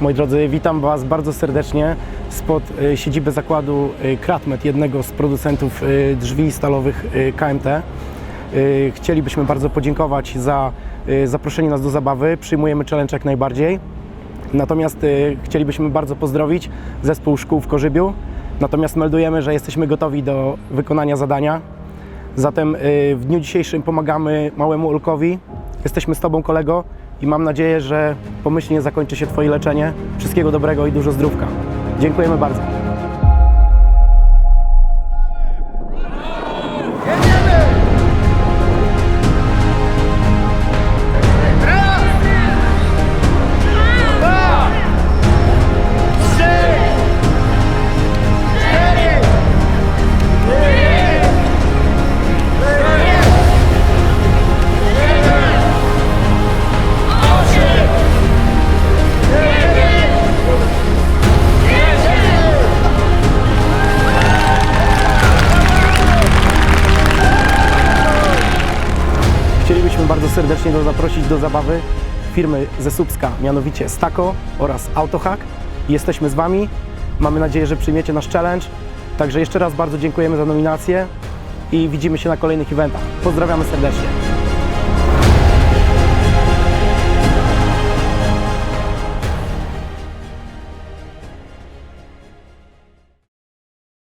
Moi drodzy, witam Was bardzo serdecznie spod y, siedziby zakładu y, Kratmet, jednego z producentów y, drzwi stalowych KMT. Chcielibyśmy bardzo podziękować za zaproszenie nas do zabawy. Przyjmujemy challenge jak najbardziej. Natomiast chcielibyśmy bardzo pozdrowić zespół szkół w Korzybiu. Natomiast meldujemy, że jesteśmy gotowi do wykonania zadania. Zatem w dniu dzisiejszym pomagamy małemu Olkowi. Jesteśmy z Tobą, kolego, i mam nadzieję, że pomyślnie zakończy się Twoje leczenie. Wszystkiego dobrego i dużo zdrówka. Dziękujemy bardzo. Bardzo serdecznie do zaprosić do zabawy firmy ze Słupska, mianowicie Stako oraz Autohack. Jesteśmy z Wami. Mamy nadzieję, że przyjmiecie nasz challenge. Także jeszcze raz bardzo dziękujemy za nominację i widzimy się na kolejnych eventach. Pozdrawiamy serdecznie.